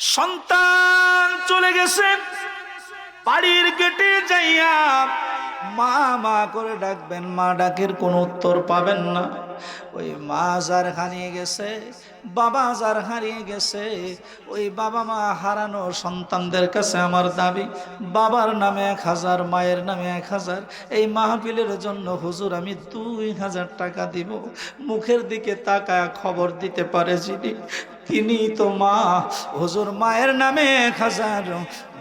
সন্তান চলে গেছে। বাড়ির গেটে যাইয়া মা মা করে ডাকবেন। মা ডাকের কোনো উত্তর পাবেন না। ওই মা যার হারিয়ে গেছে, বাবা যার হারিয়ে গেছে, ওই বাবা মা হারানো সন্তানদের কাছে আমার দাবি, বাবার নামে এক হাজার, মায়ের নামে এক হাজার। এই মাহফিলের জন্য হুজুর আমি দুই হাজার টাকা দিব। মুখের দিকে তাকায় খবর দিতে পারে যিনি। তিনি তো মা। হুজুর মায়ের নামে এক হাজার,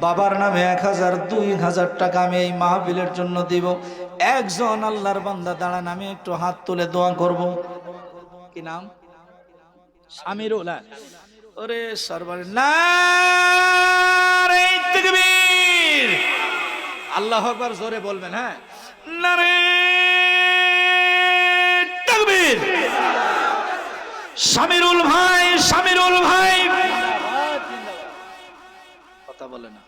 বাবার নামে এক হাজার, দুই হাজার টাকা আমি এই মাহফিলের জন্য দিব। একজন আল্লাহর বান্দা, দাঁড়ান, আমি একটু হাত তুলে দোয়া করব। কি নাম? আমিরুল হ্যাঁ। ওরে সরবার। না আল্লাহ আকবার জোরে বলবেন হ্যাঁ? নারে তাকবীর সামিরুল ভাই সামিরুল ভাই কথা বলে না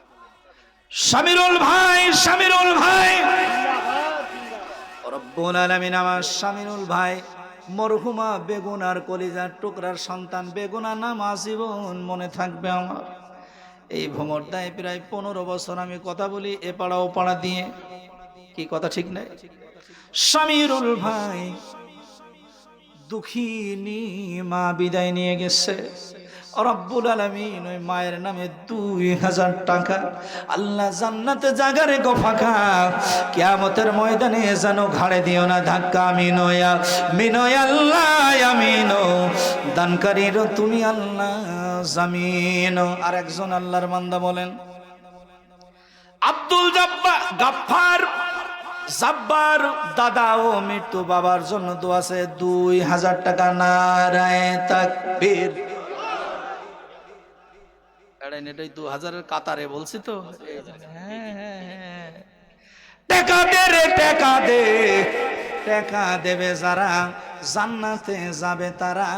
সামিরুল ভাই সামিরুল ভাই। রব্বুল আলামিন আমার সামিরুল ভাই, মরহুমা বেগুনার কলিজার টুকরার সন্তান, বেগুনা নাম আজীবন মনে থাকবে আমার। এই ভ্রমরদায় প্রায় পনেরো বছর আমি কথা বলি, এ পাড়া ও পাড়া দিয়ে। কি কথা ঠিক নাই? সামিরুল ভাই, দুঃখিনী মা বিদায় নিয়ে গেছে। রব্বুল আলমিন ওই মায়ের নামে দুই হাজার টাকা আল্লাহ জান্নাতে জাগারে গো ফাঁকা। কিয়ামতের ময়দানে যেন ঘাড়ে দিও না ধাক্কা আমি নয়া মিনয় আল্লাহ, আমিনো দানকারীর তুমি আল্লাহ জামিন আর একজন আল্লাহর মান্দা বলেন, আব্দুল জাব্বা, গাফফার, জাব্বার দাদা ও মৃত্যু বাবার জন্য দোয়াছে দুই হাজার টাকা নারায় তাকবীর। এড়াইন এটাই দু হাজারের কাতারে বলছি তো। হ্যাঁ, হ্যাঁ, হ্যাঁ। টাকা দে রে টাকা দে টাকা দেবে যারা জান্নাতে যাবে তারা।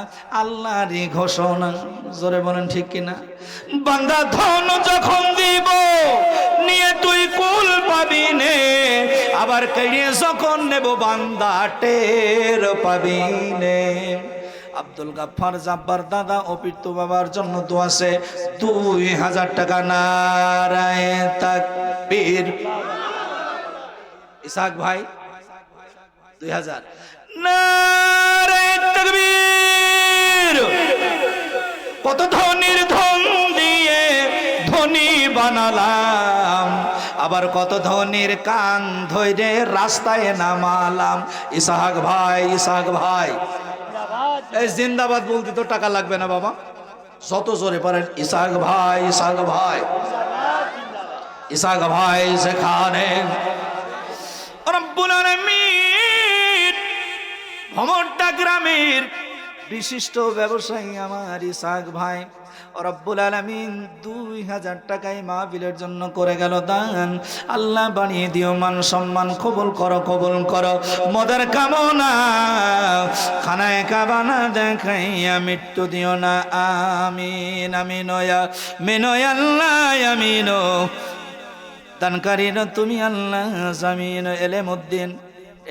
আল্লাহরই ঘোষণা জোরে বলেন ঠিক কিনা বান্দা ধন যখন দিব নিয়ে তুই কুল পাবি নে। আবার কেড়ে যখন নেব বান্দা টের পাবি নে। আব্দুল গাফফার জাব্বার দাদা অপিত্ত বাবার জন্য তো আছে। দুই হাজার টাকা নারায় ইসাক ভাই, দুই হাজার। কত ধনির ধন দিয়ে ধনী বানালাম, আবার কত ধনির কান ধরে রাস্তায় নামালাম। ইসাহাক ভাই ইসাহাক ভাই। এই জিন্দাবাদ বলতে তো টাকা লাগবে না, বাবা। যত জোরে পারেন, ইসাক ভাই ইসাক ভাই। ইসাক ভাই সেখানে ভমরটা গ্রামের বিশিষ্ট ব্যবসায়ী আমার ইসাক ভাই। রব্বুল আলামিন দুই হাজার টাকায় মাহবিলের জন্য করে গেল দান। আল্লাহ বানিয়ে দিও, মান সম্মান কবুল করো কবুল করো। মদের কামনা খানায় কাবানা দেখাইয়া মৃত্যু দিও না। আমিন আমিন মিনয় আল্লাহ, আমিন দানকারীর তুমি আল্লাহ জামিন এলেমুদ্দিন।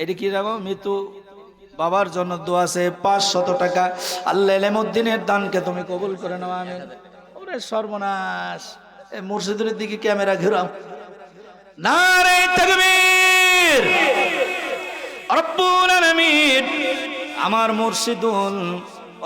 এটি কি রাখো মৃত্যু বাবার জন্য দোয়া আছে, পাঁচশত টাকা। আল্লাহ এলেমুদ্দিনের দানকে তুমি কবুল করে নাও আমি ওরে সর্বনাশ। এই মুর্শিদের দিকে ক্যামেরা ঘেরাও। না আমার মুর্শিদুল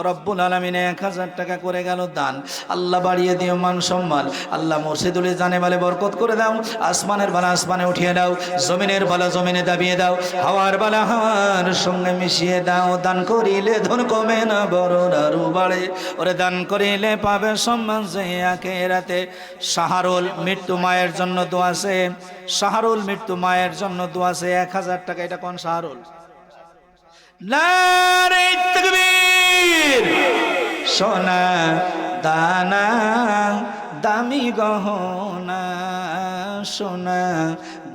রব্বুল আলমিনে এক হাজার টাকা করে গেল দান। আল্লাহ বাড়িয়ে দিও মান সম্মান। আল্লাহ মুর্শিদুলি জানে বলে বরকত করে দাও। আসমানের বালা আসমানে উঠিয়ে দাও। জমিনের বালা জমিনে দাবিয়ে দাও। হাওয়ার বালা হাওয়ার সঙ্গে মিশিয়ে দাও। দান করিলে ধন কমে না, বড় আরু বাড়ে। ওরে দান করিলে পাবে সম্মান যে একে রাতে। সাহারুল মৃত্যু মায়ের জন্য দোয়াছে সাহারুল মৃত্যু মায়ের জন্য দোয়াছে এক হাজার টাকা। এটা কোন সাহারুল নারে তকবীর সোনা দানা দামি গহনা সোনা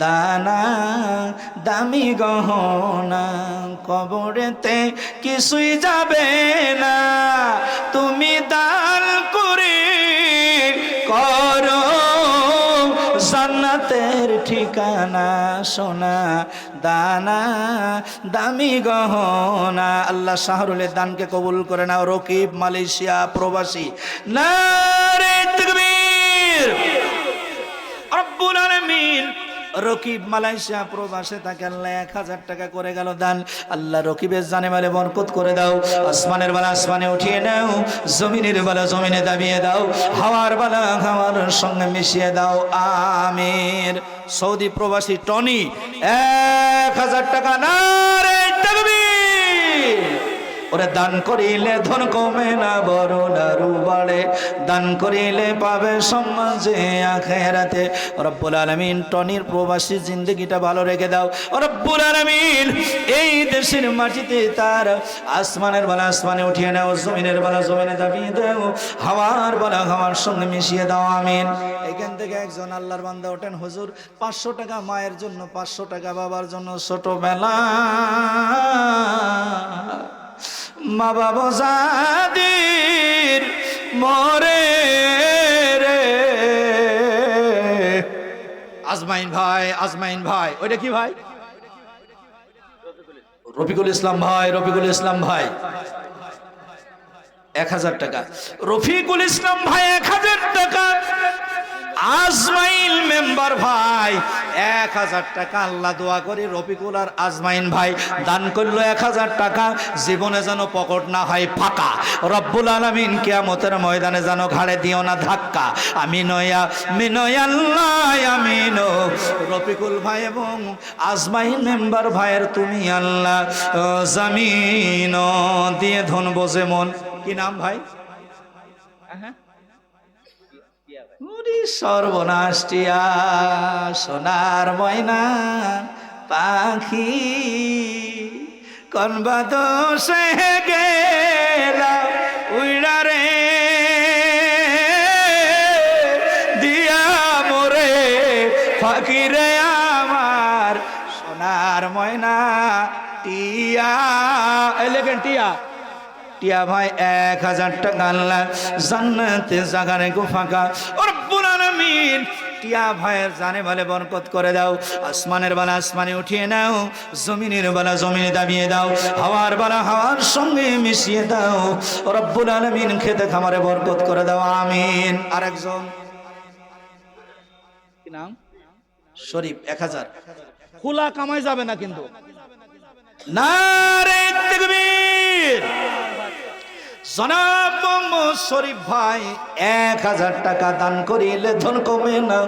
দানা দামি গহনা কবরেতে কিছুই যাবে না। তুমি দান রাতের ঠিকানা সোনা, দানা, দামি গহনা। আল্লাহ শাহরুলের দানকে কবুল করে না রকিব মালয়েশিয়া প্রবাসী। না রে তকবীর। রব্বুল আলামিন। রকিব মালয়েশিয়া প্রবাসে তাকে আল্লাহ এক হাজার টাকা করে গেল দান। আল্লাহ রকিবের জানে মালে বরকত করে দাও। আসমানের বেলা আসমানে উঠিয়ে নাও। জমিনের বেলা জমিনে দাবিয়ে দাও। হাওয়ার বেলা হাওয়ার সঙ্গে মিশিয়ে দাও। আমির। সৌদি প্রবাসী টনি, এক হাজার টাকা না রে ওরে দান করিলে ধন কমে না, বড় দারু বাড়ে। দান করিলে পাবে সম্মান যে আখেরাতে রব্বুল আলামিন, টনির প্রবাসী জিন্দগিটা ভালো রেখে দাও। ওরা রব্বুল আলামিন, এই দেশের মাটিতে তার আসমানের বেলা আসমানে উঠিয়ে নাও, জমিনের বেলা জমিনে দাবিয়ে দাও। হাওয়ার বেলা হাওয়ার সঙ্গে মিশিয়ে দাও, আমিন। এখান থেকে একজন আল্লাহর বান্দা ওঠেন, হুজুর, পাঁচশো টাকা মায়ের জন্য, পাঁচশো টাকা বাবার জন্য, ছোটবেলা মা বাবা জাদির মরে রে। আজমাইন ভাই আজমাইন ভাই, ওইটা কি ভাই? রফিকুল ইসলাম ভাই, রফিকুল ইসলাম ভাই। এক হাজার টাকা। রফিকুল ইসলাম ভাই, এক হাজার টাকা। আজমাইল মেম্বার ভাই, এক হাজার টাকা আল্লাহ দোয়া করি, রফিকুল আর আজমাইন ভাই দান করল এক হাজার টাকা, জীবনে যেন পকট না হয় ফাঁকা। রব্বুল আলমিন কেয়ামতের ময়দানে যেন ঘাড়ে দিও না ধাক্কা। আমি নয়া মিনয় আল্লাহ, আমিন রফিকুল ভাই এবং আজমাইন মেম্বার ভাইয়ের তুমি আল্লাহ জামিন দিয়ে ধন বোঝে মন কি নাম ভাই? হ্যাঁ। উরি সর্বনাশ টিয়া, সোনার ময়না পাখি। কনবা দোষে গেলা উইড়া দিয়া মোরে ফাঁকি রে আমার সোনার ময়না টিয়া। এলেকেন টিয়া। টিয়া ভাই, এক হাজার টাকা আল্লাহ জান্নাতে জাগারে গো ফাঁকা। ও আলামিন টিয়া ভাইয়ের জানে বলে বরকত করে দাও। আসমানের বেলা আসমানে উঠিয়ে নাও, জমিনের বেলা জমিনে দাবিয়ে দাও, হাওয়ার বেলা হাওয়ার সঙ্গে মিশিয়ে দাও। রব্বুল আলামিন খেতে খামারে বরকত করে দাও, আমিন। আরেকজন। কি নাম? শরীফ, এক হাজার। খোলা কামাই যাবে না কিন্তু। নারে তাকবীর। জনাব শরীফ ভাই, এক হাজার টাকা দান করিলে ধন কমে না,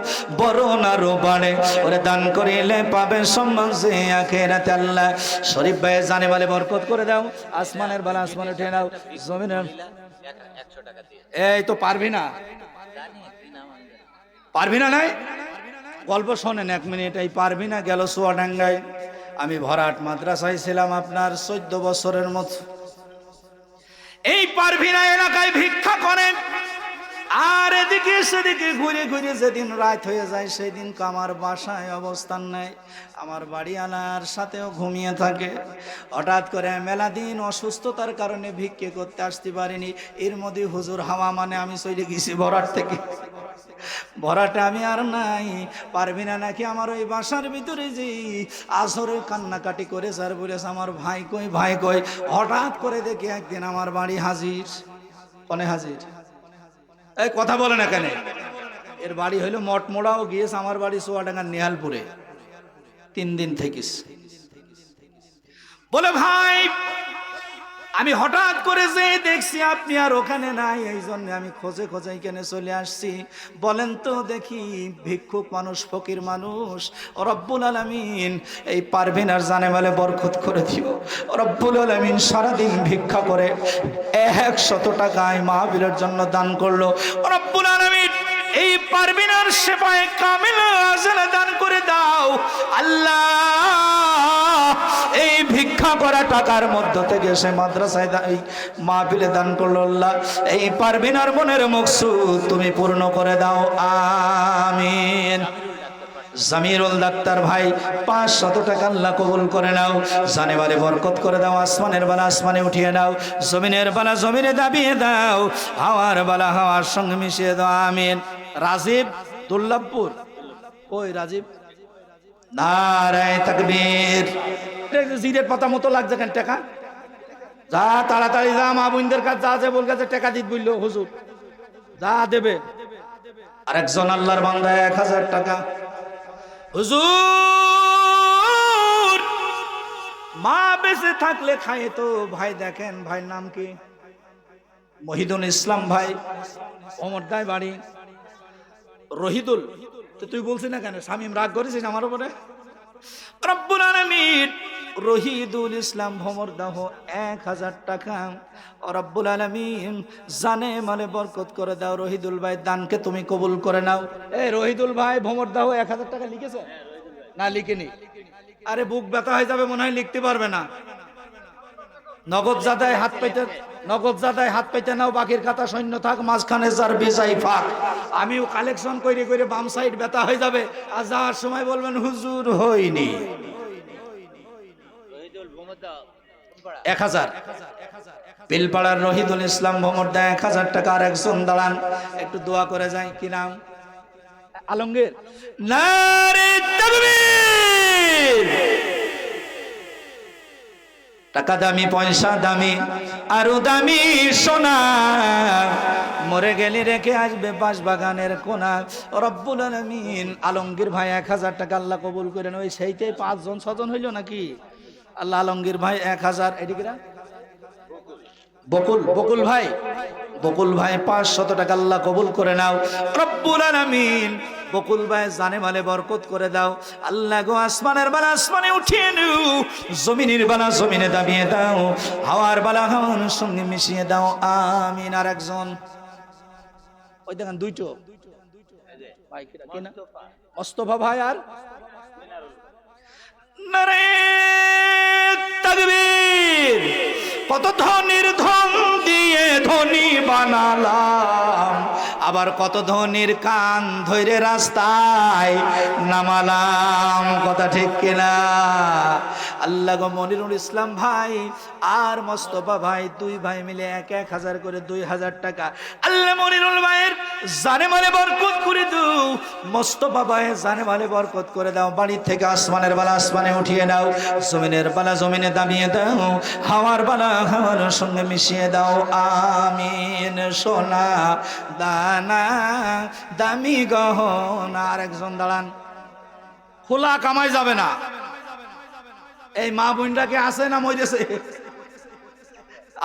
বড় না রো বাড়ে। ওরে দান করিলে পাবে সম্মান যে আখেরাতে আল্লাহ। শরীফ ভাই জানে বলে বরকত করে দাও, আসমানের বেলা আসমানে উঠে নাও জমিনের এই তো পারবি না? পারবি না নাই? গল্প শোনেন এক মিনিট, এই পারবি না গেল সোয়াডাঙ্গায়। আমি ভরাট মাদ্রাসায় ছিলাম আপনার চোদ্দ বছরের মতো। এই পারভিনা এলাকায় ভিক্ষা করেন। আর এদিকে সেদিকে ঘুরে ঘুরে যেদিন রাত হয়ে যায়, সেদিন আমার বাসায় অবস্থান নেই। আমার বাড়িওয়ালার সাথেও ঘুমিয়ে থাকে। হঠাৎ করে মেলা দিন অসুস্থতার কারণে ভিক্ষে করতে আসতে পারিনি। এর মধ্যে হুজুর হাওয়া মানে আমি চলে গেছি ভরাট থেকে। ভরাটা আমি আর নাই, পারবি না নাকি আমার ওই বাসার ভিতরে যে আসরে কান্নাকাটি করে স্যার বলেছে, আমার ভাই কই ভাই কই? হঠাৎ করে দেখি একদিন আমার বাড়ি হাজির। কনে হাজির? এই কথা বলে না কেন? এর বাড়ি হইল মঠমোড়াও গিয়েস আমার বাড়ি সোয়াডাঙ্গার নেহালপুরে। তিন দিন থেকিস। বলে, ভাই আমি হঠাৎ করে যে দেখছি আপনি আর ওখানে নাই, এই জন্য আমি খোঁজে খোঁজে এখানে চলে আসছি। বলেন তো দেখি, ভিক্ষুক মানুষ, ফকির মানুষ রব্বুল আলমিন, এই পারবেন আর জানে বলে বরখত করে দিও রব্বুল আলমিন সারাদিন ভিক্ষা করে এক শত টাকায় মাহবীরের জন্য দান করল। রব্বুল আলমিন, এই পারবেন আর সেবায় কামিলা দান করে দাও। আল্লাহ, এই ভিক্ষা করা টাকার মধ্য থেকে সে মাদ্রাসায় এই মাহফিলে দান করল, আল্লাহ, এই পারবেন আর মনের মকসুদ তুমি পূর্ণ করে দাও, আমিন। জামিরুল ডাক্তার ভাই পাঁচ শত টাকা আল্লাহ কবুল করে নাও, জানেবারে বরকত করে দাও, আসমানের বেলা আসমানে উঠিয়ে নাও, জমিনের বেলা জমিনে দাবিয়ে দাও, হাওয়ার বেলা হাওয়ার সঙ্গে মিশিয়ে দাও, আমিন। রাজীব, দুর্লভপুর। ওই রাজীব? নারায় তাকবীর। জিরের পাতা মতো লাগছে কেন টাকা? যা তাড়াতাড়ি যা, মা বোনদের কাছে যা যে বল কাছে টাকা দিত বলল, হুজুর। যা দেবে। আরেকজন আল্লাহর বান্দা এক হাজার টাকা। হুজুর, মা বেঁচে থাকলে খায় তো, ভাই দেখেন, ভাইয়ের নাম কি? মহিদুল ইসলাম ভাই অমরদায় বাড়ি। রহিদুল, তো তুই বলছিস না কেন? স্বামী রাগ করেছিস আমার উপরে? রব্বুল আলামিন রহিদুল ইসলাম ভমর দাহ, এক হাজার টাকা। রব্বুল আলামিন, জানে মালে বরকত করে দাও রহিদুল ভাই, দানকে তুমি কবুল করে নাও। এ রহিদুল ভাই ভমর দাহ, এক হাজার টাকা লিখেছে? না, লিখেনি। আরে, বুক ব্যথা হয়ে যাবে, মনে হয় লিখতে পারবে না। নগদ জাদায় হাত পেতে, নগদ জাদায় হাত পেতে নাও, বাকির খাতা সৈন্য থাক, মাঝখানে যার বিজাই ফাঁক। আমিও কালেকশন করে করে বাম সাইড ব্যথা হয়ে যাবে, আর যাওয়ার সময় বলবেন, হুজুর হয়নি এক হাজার। পিলপাড়ার রহিদুল ইসলাম ভ্রমর দেয় এক হাজার টাকা আর একজন দাঁড়ান একটু দোয়া করে যায় কি নাম? আলমগীর। নারে তাকবীর! টাকা দামি পয়সা দামি আরও দামি সোনা। মরে গেলে রেখে আসবে বাস বাগানের কোনা। রব্বুল আলমিন আলমগীর ভাই এক হাজার টাকা আল্লাহ কবুল করেন। ওই সেইটাই পাঁচজন ছজন হইল নাকি? আল্লাহ আলমগীর ভাই এক হাজার এদিকে? বকুল বকুল ভাই। বকুল ভাই পাঁচ শত টাকা আল্লাহ কবুল করে নাও। রব্বুল আলামিন। বকুল ভাই জানে মালে বরকত করে দাও। আল্লাহ গো আসমানের বালা আসমানে উঠিয়ে নিও। জমিনের বালা জমিনে দাবিয়ে দাও। হাওয়ার বালা হাওয়ার সঙ্গে মিশিয়ে দাও। আমিন। আর একজন। ওই দেখেন দুইটো? মোস্তফা ভাই আর? নারে তাকবীর। কত ধনির ধন দিয়ে ধনী বানালাম। আবার কত ধনির কান ধৈরে রাস্তায় নামালাম, কথা ঠিক কিনা? আল্লাহ গো মনিরুল ইসলাম ভাই আর মস্তফা ভাই দুই ভাই মিলে এক এক হাজার করে দুই হাজার টাকা। আল্লাহ মনিরুল ভাইয়ের জানে মানে বরকত করে দাও। মোস্তফা ভাই জানে মানে বরকত করে দাও। বাড়ির থেকে আসমানের বালা আসমানে উঠিয়ে দাও। জমিনের বালা জমিনে দামিয়ে দাও। হাওয়ার বালা হাওয়ার সঙ্গে মিশিয়ে দাও। আমিন, সোনা দামি গহনা আর একজন দাঁড়ান খোলা কামাই যাবে না। এই মা বোনটা কি আছে না মরেছে?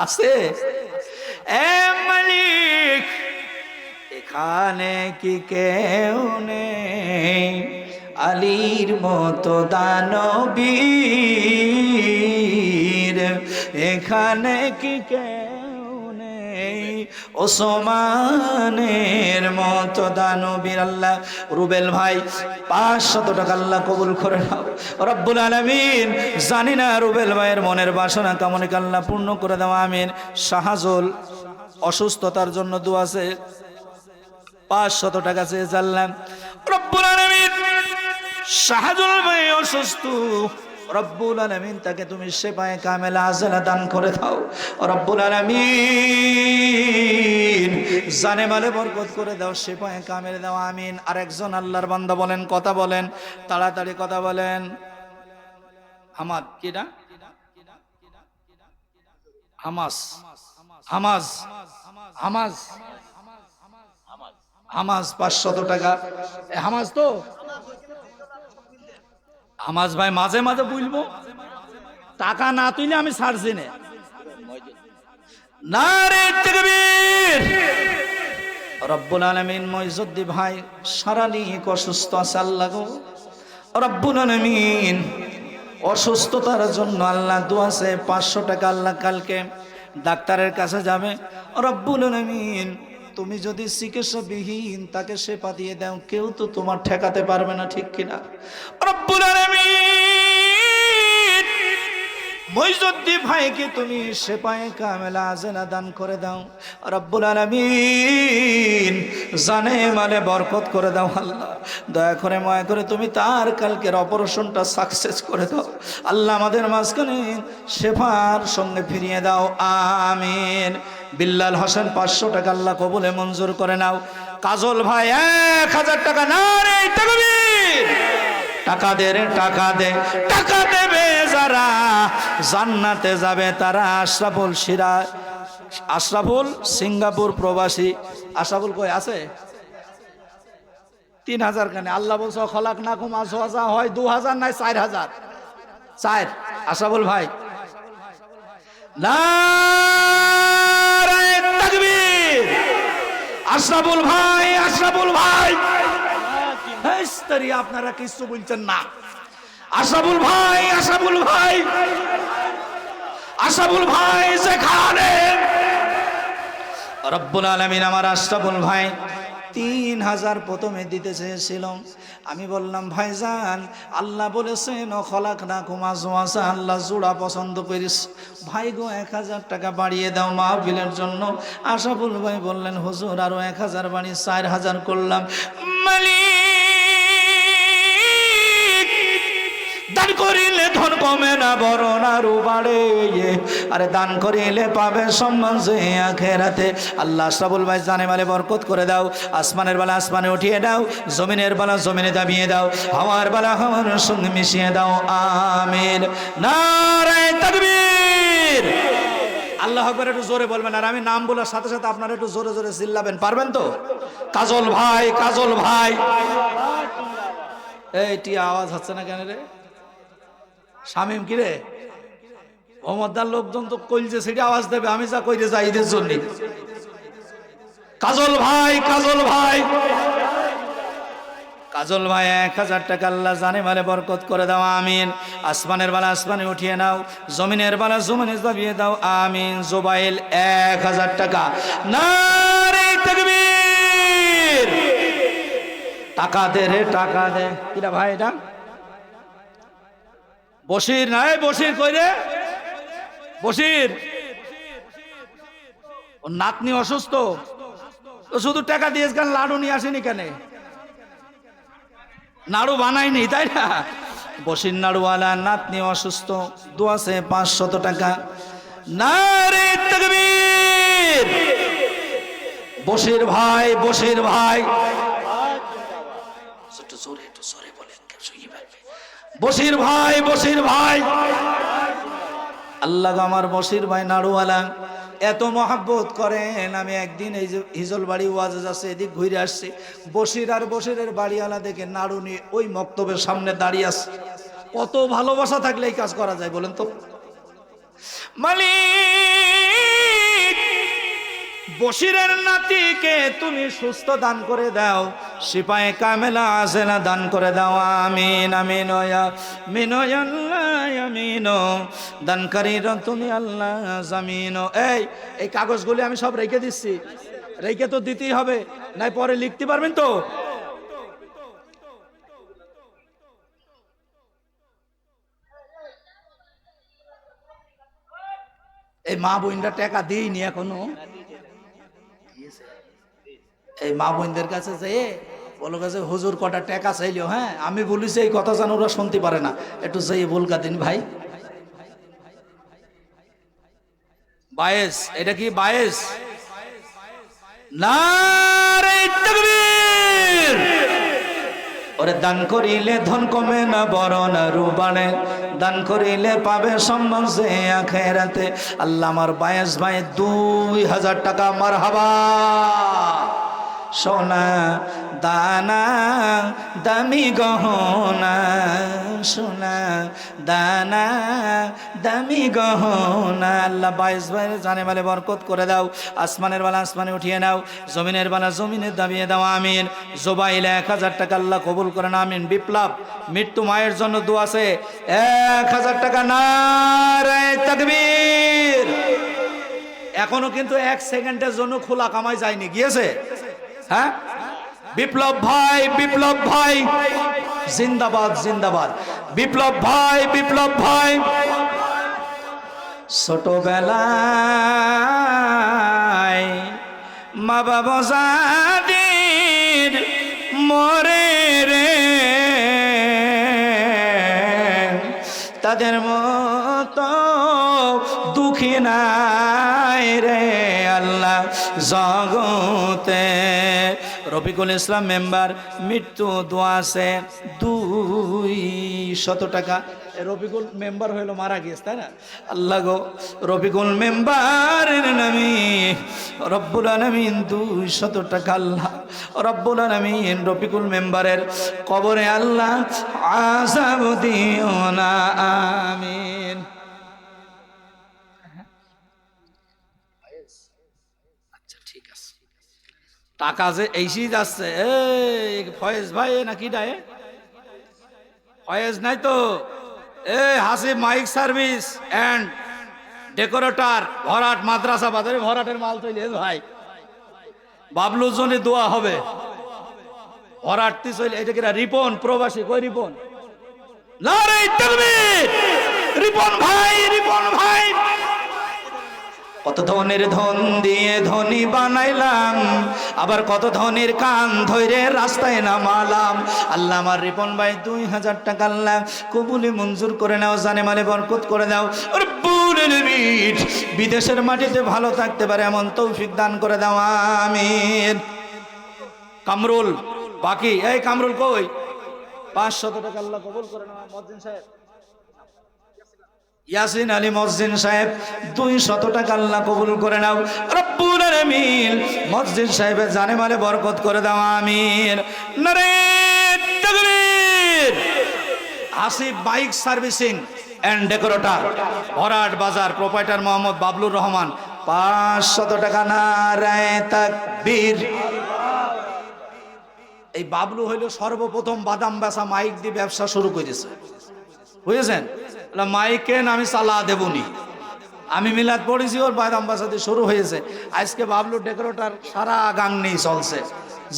আছে। মালিক, এখানে কি কেউ নেই? আলীর মতো দানবীর, এখানে কি কেউ নেই ওসমানের মতো দানবীর আল্লাহ। রুবেল ভাই পাঁচশত টাকা আল্লাহ কবুল করে নাও। রব্বুল আলমিন, জানি না রুবেল ভাইয়ের মনের বাসনা কামনিক আল্লাহ পূর্ণ করে দেওয়া আমিন। শাহাজুল, অসুস্থতার জন্য দোয়াছে পাঁচশত টাকা চেয়ে জানলাম। রব্বুল আলমিন, শাহাজুল ভাই অসুস্থ। রব্বুল আলমিন তাকে তুমি সেপায় কামেলা আজেলা দান করে দাও। রব্বুল আলমিন জানে মালে বরকত করে দাও, সেপায় কামেল দাও, আমিন। আর একজন আল্লাহর বান্দা বলেন, কথা বলেন, তাড়াতাড়ি কথা বলেন। হামাদ কি না হামাস হামাজ হামাজ হামাজ, পাঁচশত টাকা। হামাজ তো? হামাজ ভাই মাঝে মাঝে বুঝব টাকা না তুইলে আমি ছাড়ছি না। রব্বুল আলামিন মইজুদ্দি ভাই শারীরিক অসুস্থ আছে আল্লাহ গো। রব্বুল আলামিন অসুস্থতার জন্য আল্লাহ দুয়াছে পাঁচশো টাকা আল্লাহ কালকে ডাক্তারের কাছে যাবে। রব্বুল আলামিন তুমি যদি চিকিৎসাবিহীন তাকে সেবা দিয়ে দাও, কেউ তো তোমার ঠেকাতে পারবে না, ঠিক কিনা? মইজুদ্দি ভাইকে তুমি সেপায়ে কামেলা আজেনা দান করে দাও। রব্বুল আলামিন, জানে মানে বরকত করে দাও আল্লাহ। দয়া করে ময়া করে তুমি তার কালকের অপারেশনটা সাকসেস করে দাও। আল্লাহ আমাদের মাঝখানে শেফার সঙ্গে ফিরিয়ে দাও, আমিন। বিল্লাল হোসেন পাঁচশো টাকা আল্লাহ কবুলে মঞ্জুর করে নাও। কাজল ভাই, এক হাজার টাকা না রে টাকা দে রে, টাকা দে, টাকা দেবে যারা। জান্নাতে যাবে তারা, আশরাফুল সিরা, আশরাফুল সিঙ্গাপুর প্রবাসী। আশরাফুল কই আছে? তিন হাজার কেন। আল্লাহ বলছো, খলাক না কুমা সোজা হয়, দু হাজার নাই, চার হাজার। চার। আশাবুল ভাই। নারায়ে আশরাফুল ভাই আশরাফুল ভাই। হেস্তারি আপনারা কিছু বলছেন না। আশরাফুল ভাই আশরাফুল ভাই। আশরাফুল ভাই যেখানে। রব্বুল আলমিন আমার আশরাফুল ভাই তিন হাজার প্রথমে দিতে চেয়েছিল আমি বললাম, ভাইজান, আল্লাহ বলেছেন খলাক না কুমা জোয়াশা আল্লাহ জোড়া পছন্দ করিস। ভাই গো, এক হাজার টাকা বাড়িয়ে দাও মাহফিলের জন্য। আশাফুল ভাই বললেন, হুজুর আরও এক হাজার বাড়ি চার হাজার করলাম। মালিক দান করিলে ধন কমে না বরণ না, রু বাড়ে আরে দান করিলে পাবে সম্মান যে আখেরাতে। আল্লাহ আশরাফুল ভাই জানে মালে বরকত করে দাও। আসমানের বেলা আসমানে উঠিয়ে দাও, জমিনের বেলা জমিনে দাবিয়ে দাও, হাওয়ার বেলা হাওয়ার সঙ্গে মিশিয়ে দাও, আমিন। নারায় তাকবীর। আল্লাহ আকবর, একটু জোরে বলবেন। আর আমি নাম বলার সাথে সাথে আপনারা একটু জোরে জোরে চিল্লাবেন, পারবেন তো? কাজল ভাই কাজল ভাই। এইটি আওয়াজ হচ্ছে না কেন রে? শামিম কি রে মোহাম্মদার লোকজন তো কইলছে, সেটা আওয়াজ দেবে, আমি যা কইরে যাই ঈদের জন্য। কাজল ভাই কাজল ভাই। কাজল ভাই, এক হাজার টাকা আল্লাহ জানে মালে বরকত করে দাও, আমিন। আসমানের বেলা আসমানে উঠিয়ে নাও, জমিনের বেলা জমিনে দাবিয়ে দাও, আমিন। জোবাইল, এক হাজার টাকা। না টাকা দে রে, টাকা দে। কিরা ভাই, এটা? বসির নাই বসির কই রে? বসির ও নাতনি অসুস্থ। তো শুধু টাকা দিয়েছ কেন লাড়ু নিয়ে আসেনি কেন? নাড়ু বানাইনি তাই না? বসির নাড়ুওয়ালা, নাতনি অসুস্থ। দু আছে পাঁচশত টাকা। না রে তকবীর। বসির ভাই বসির ভাই একটু জোরে একটু জোরে বলেন কেউ শুয়ে পারবে বসির ভাই বসির ভাই। আল্লাহ আমার বসির ভাই, নাড়ুওয়ালা। এত মহাব্বত করেন, আমি একদিন এই যে হিজল বাড়ি ওয়াজে যাচ্ছে, এদিক ঘুরে আসছি। বসির আর বসিরের বাড়িওয়ালা দেখে নাড়ু নিয়ে ওই মক্তবের সামনে দাঁড়িয়ে আসছে কত ভালোবাসা থাকলে এই কাজ করা যায় বলেন তো? মালিক! বসিরের নাতিকে তুমি সুস্থ দান করে দাও। সিপাহে কামেলা না দান করে দাও। আমিন আমিন দানকারীর তুমি আল্লাহ জামিন এই এই কাগজগুলি আমি সব রেখে দিচ্ছি। রেখে তো দিতেই হবে, নাই পরে লিখতে পারবেন তো? এই মা বোনরা টাকা দিইনি এখনও। এই মা বোনদের কাছে যেয়ে বলো কাছে, হুজুর, কটা টাকা চাইলেও হ্যাঁ? আমি বলিছি, এই কথা যেন ওরা শুনতে পারে না। একটু যেয়ে বলকা দিন ভাই। বায়েস, এটা কি বায়েস? তাকবীর! ওরে দান করিলে ধন কমে না না রুবানে দান করিলে পাবে সম্মান সে আখেরাতে। আল্লাহ আমার বায়েস ভাই, দুই হাজার টাকা মার হাবা সোনা, দানা, দামি গহনা, সোনা, দানা, দামি গহনা। আল্লাহ বাইশ বাইরে জানে বলে বরকত করে দাও, আসমানের বেলা আসমানে উঠিয়ে নাও, জমিনের বেলা জমিনের দাবিয়ে দাও, আমিন। জোবাইল এক হাজার টাকা আল্লাহ কবুল করেন, আমিন। বিপ্লব, মৃত্যু মায়ের জন্য দু আছে। এক হাজার টাকা না এখনও কিন্তু এক সেকেন্ডের জন্য খোলা কামাই যায়নি, গিয়েছে? হ্যাঁ? বিপ্লব ভাই বিপ্লব ভাই। জিন্দাবাদ জিন্দাবাদ। বিপ্লব ভাই বিপ্লব ভাই। ছোটবেলায় মা বাবা জাদির মরে রে। তাদের মতো দুঃখী রে আল্লাহ জগতে। রফিকুল ইসলাম মেম্বার, মৃত্যু দোয়া আছে দুই শত টাকা। এই রফিকুল মেম্বার হইল মারা গিয়েছে, তাই না? আল্লাহ গো, রফিকুল মেম্বারের নামে রব্বুল আলমিন দুই শত টাকা আল্লাহ। রব্বুল আলমিন রফিকুল মেম্বারের কবরে আল্লাহ আসাব দিও না, আমিন। টাকা যে এইসি যাচ্ছে, এই ফয়েজ ভাই নাকি ডায়ে ফয়েজ নাই তো? এ হাসি মাইক সার্ভিস অ্যান্ড ডেকোরেটর, ভরাট মাদ্রাসা, বাজারে ভরাটের মাল তৈরি ভাই। বাবলুর জন্য দোয়া হবে। ভরাটতি চলে, এটা কিরা রিপন, প্রবাসী, কই রিপন? রিপন ভাই রিপন ভাই! কত ধনের ধন দিয়ে ধনী বানাইলাম, আবার কত ধনের কান ধরে রাস্তায় নামালাম। আল্লাহ আমার রিপন ভাই দুই হাজার টাকা আল্লাহ কবুলি মঞ্জুর করে নাও, জানে মালে বরকত করে দাও। বিদেশের মাটিতে ভালো থাকতে পারে এমন তৌফিক দান করে দাও, আমিন। কামরুল, বাকি, এই কামরুল কই? পাঁচশত টাকা আল্লাহ কবুল করে নাও মজ্জিন সাহেব। ইয়াসিন আলী মসজিদ সাহেব দুই শত টাকা আল্লাহ কবুল করে নাও। রব্বুল আলামিন, মসজিদ সাহেবের জানে মালে বরকত করে দাও, আমিন। নারে Asif bike servicing and decorator ভরাট বাজার প্রোপাইটার মোহাম্মদ বাবলুর রহমান। পাঁচশত টাকা নারায় তাকবীর। এই বাবলু হইল সর্বপ্রথম বাদাম বেচা মাইক দিয়ে ব্যবসা শুরু করেছে বুঝেছেন? মাইকেন আমি চালা দেবনি। আমি মিলাদ পড়েছি ওর বেচা দিয়ে শুরু হয়েছে। আজকে বাবলু ডেকোরেটর সারা গাংনি চলছে।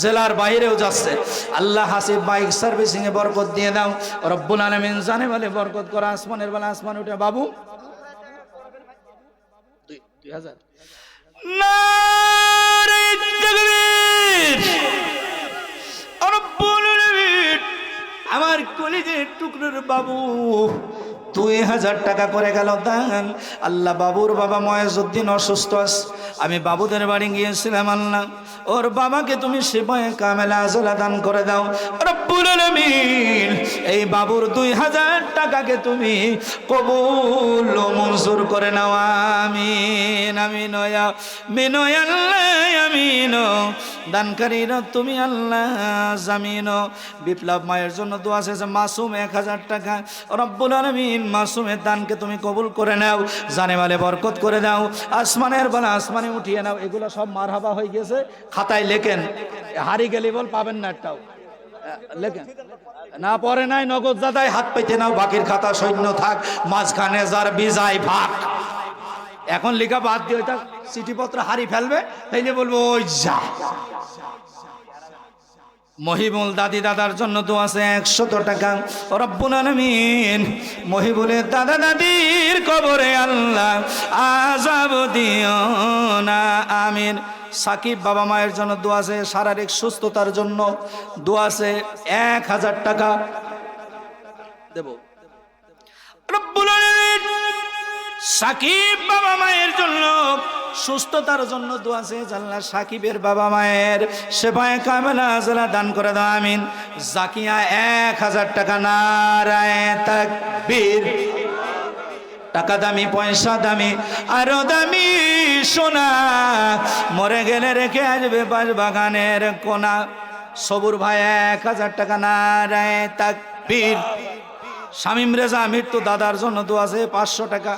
জেলার বাইরেও যাচ্ছে। আল্লাহ হাসিব বাইক সার্ভিসিং এ বরকত দিয়ে দাও। রব্বুল আলমিন জানে বলে বরকত করা আসমানের বেলা আসমান উঠে বাবু। দুই হাজার। আমার কলিজের টুকরোর বাবু। দুই হাজার টাকা করে গেল, দান। আল্লাহ বাবুর বাবা ময়েজুদ্দিন অসুস্থ আছে আমি বাবুদের বাড়ি গিয়েছিলাম, আল্লাহ। ওর বাবাকে তুমি সেবায় কামেলা আজলা দান করে দাও। এই বাবুর দুই হাজার টাকাকে তুমি কবুল মঞ্জুর করে নাও। আমিন আমি নয়া মিনয় আল্লাহ, আমিন দানকারীরা তুমি আল্লাহ জামিন বিপ্লব মায়ের জন্য দোয়া শেষে মাসুম এক হাজার টাকা। রব্বুল আলমিন মাসুমের দানকে তুমি কবুল করে নাও, জানে মালে বরকত করে দাও, আসমানের বেলা আসমানে উঠিয়ে নাও, এগুলো সব মারহাবা হয়ে গেছে খাতায় লেখেন। হারি গেলে বল পাবেন না একটাও। লেখেন। না পরে নাই, নগদ দাদাই হাত পেতে নাও, বাকির খাতা সৈন্য থাক, মাঝখানে যার বিজায় ভাগ। এখন লেখা বাদ দিয়ে ওইটা চিঠিপত্র হারি ফেলবে, তাইলে বলব, ওই যা। মহিবুল দাদি দাদার জন্য তো আছে একশত টাকা। রব্বুল আলমিন মহিবুলের দাদা দাদির কবরে আল্লাহ আজাব দিও না, আমিন। সাকিব বাবা মায়ের জন্য দোয়া আছে শারীরিক সুস্থতার জন্য। দোয়া আছে এক হাজার টাকা। দেব। রব্বুল সাকিব বাবা মায়ের জন্য। সুস্থতার জন্য দোয়া চেয়ে জানলা সাকিবের বাবা মায়ের সেবায় কামেলা আজলা দান করে দাও, আমিন। জাকিয়া এক হাজার টাকা নারায় টাকা দামি, পয়সা দামি, আরও দামি সোনা। মরে গেলে রেখে আসবে বাস বাগানের কোনা। সবুর ভাই এক হাজার টাকা নারায় তাকবীর। শামিম রেজা মৃত্যু দাদার জন্য দু আছে পাঁচশো টাকা।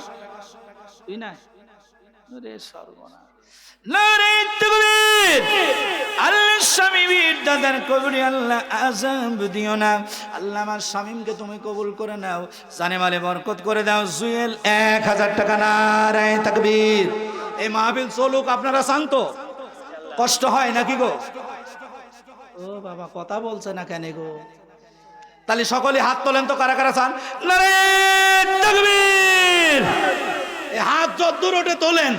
আল্লাহ আল্লাহ আমার শামীমকে তুমি কবুল করে নাও। জানে বরকত করে দাও। টাকা মাহফিল চলুক, আপনারা শান্ত। কষ্ট হয় নাকি গো? ও বাবা, কথা বলছে না কেন গো? তাহলে সকলে হাত তোলেন তো, কারা কারা চান? নারে হাত যত দূর ওঠে তোলেন।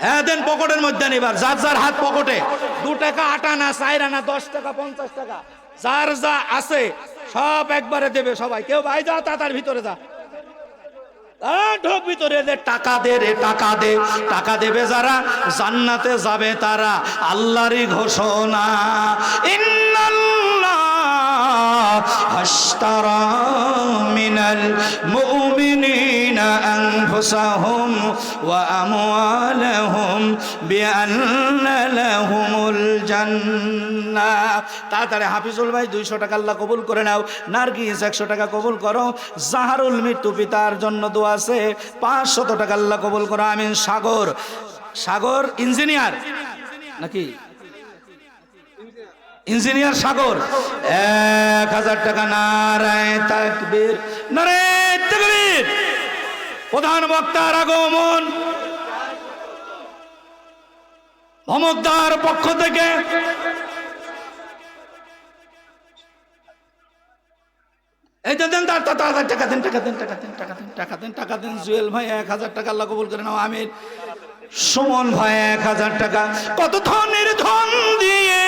হ্যাঁ দেন পকেটের মধ্যে নিবার। যার যার হাত পকেটে। দু টাকা, আট আনা, চার আনা, দশ টাকা, পঞ্চাশ টাকা। যার যা আছে, সব একবারে দেবে সবাই। কেউ ভাই যা তার ভিতরে যা। ঢোক ভিতরে দে, টাকা দে রে, টাকা দে। টাকা দেবে যারা, জান্নাতে যাবে তারা। আল্লাহরই ঘোষণা। হাস্তারা মিনাল মুমিনিনা আনফুসাহুম ওয়া আমওয়ালাহুম বিআন্না লাহুমুল জান্নাহ তাড়াতাড়ি হাফিজুল ভাই 200 টাকা আল্লাহ কবুল করে নাও। নার্গিস 100 টাকা কবুল করো। জাহারুল মৃত্যু পিতার জন্য দোয়া আছে, পাঁচশত টাকা আল্লাহ কবুল করো, আমিন। সাগর সাগর, ইঞ্জিনিয়ার। নাকি? ইঞ্জিনিয়ার সাগর। এক হাজার টাকা নারায় তাকবীর। নারায় তাকবীর। প্রধান বক্তার আগমন। মমতার পক্ষ থেকে এই দেন তা- তা- তা- তা- টাকা দেন টাকা দেন টাকা দেন টাকা দেন টাকা দেন জুয়েল ভাই, এক হাজার টাকা আল্লাহ কবুল করে নাও আমির সুমন ভাই, এক হাজার টাকা। কত ধনের ধন দিয়ে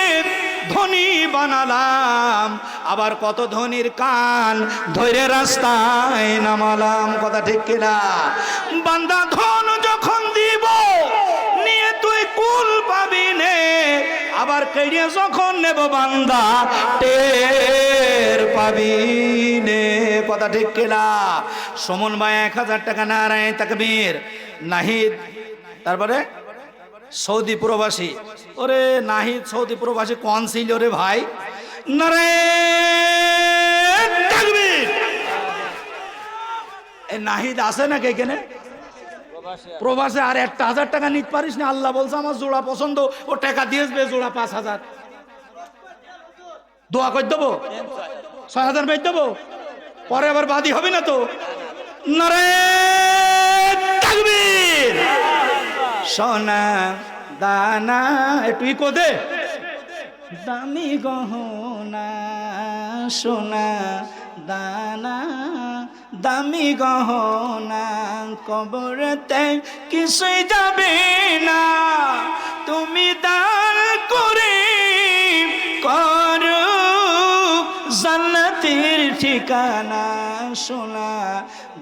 ধনী বানালাম, আবার কত ধনির কান ধৈর্য রাস্তায় নামালাম, কথা ঠিক কিনা? বান্দা ধন যখন কেড়ে যখন নেব বান্দা, টের পাবি নে। কথা ঠিক কিনা? সমন ভাই এক হাজার টাকা নারায় তাকবীর। নাহিদ, তারপরে সৌদি প্রবাসী। ওরে নাহিদ, সৌদি প্রবাসী কোন ছিল রে ভাই? নারে নাহিদ আছে নাকি এখানে? প্রবাসে আর একটা হাজার টাকা নিতে পারিস না। আল্লাহ বলছে, আমার জোড়া পছন্দ, ও টাকা দিয়ে আসবে জোড়া পাঁচ হাজার। দোয়া করে দেবো? ছয় হাজার বেচ দেবো? পরে আবার বাদি হবে না তো? তাকবীর। সোনা, দানা, একটু ই দে। দামি গহনা, সোনা, দানা দামি গহনা কবরতে কিছুই যাবে না। তুমি দান করে করো জান্নাতের ঠিকানা সোনা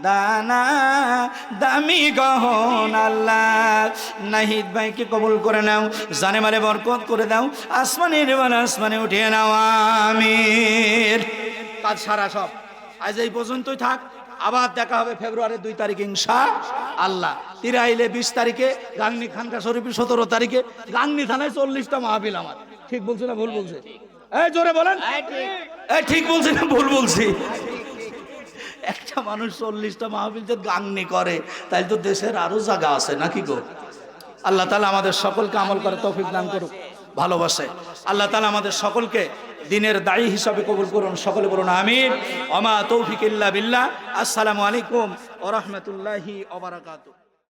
দানা, দামি গহন আল্লাহ। নাহিদ ভাইকে কবুল করে নাও, জানে মালে বরকত করে দাও। আসমানের বেলা আসমানে উঠিয়ে নাও আমির কাজ সারা সব। আজ এই পর্যন্তই থাক। আবার দেখা হবে ফেব্রুয়ারির দুই তারিখ ইনশা আল্লাহ। তিরাইলে বিশ তারিখে গাংনি খানকা শরীফের সতেরো তারিখে গাংনি থানায় চল্লিশটা মাহবিল আমার। ঠিক বলছি না ভুল বলছে? এই জোরে বলেন। এই ঠিক। বলছি না ভুল বলছি? একটা মানুষ চল্লিশটা মাহফিল যে গাংনি করে তাই তো দেশের আরও জায়গা আছে নাকি গো? আল্লাহ তালা আমাদের সকলকে আমল করে তৌফিক দান করুক ভালোবাসে। আল্লাহ তালা আমাদের সকলকে দিনের দায়ী হিসাবে কবুল করুন, সকলে বলুন আমিন। অমা তৌফিক বিল্লাহ। আসসালামু আলাইকুম ওরহমতুল্লাহি ওবারাকাতু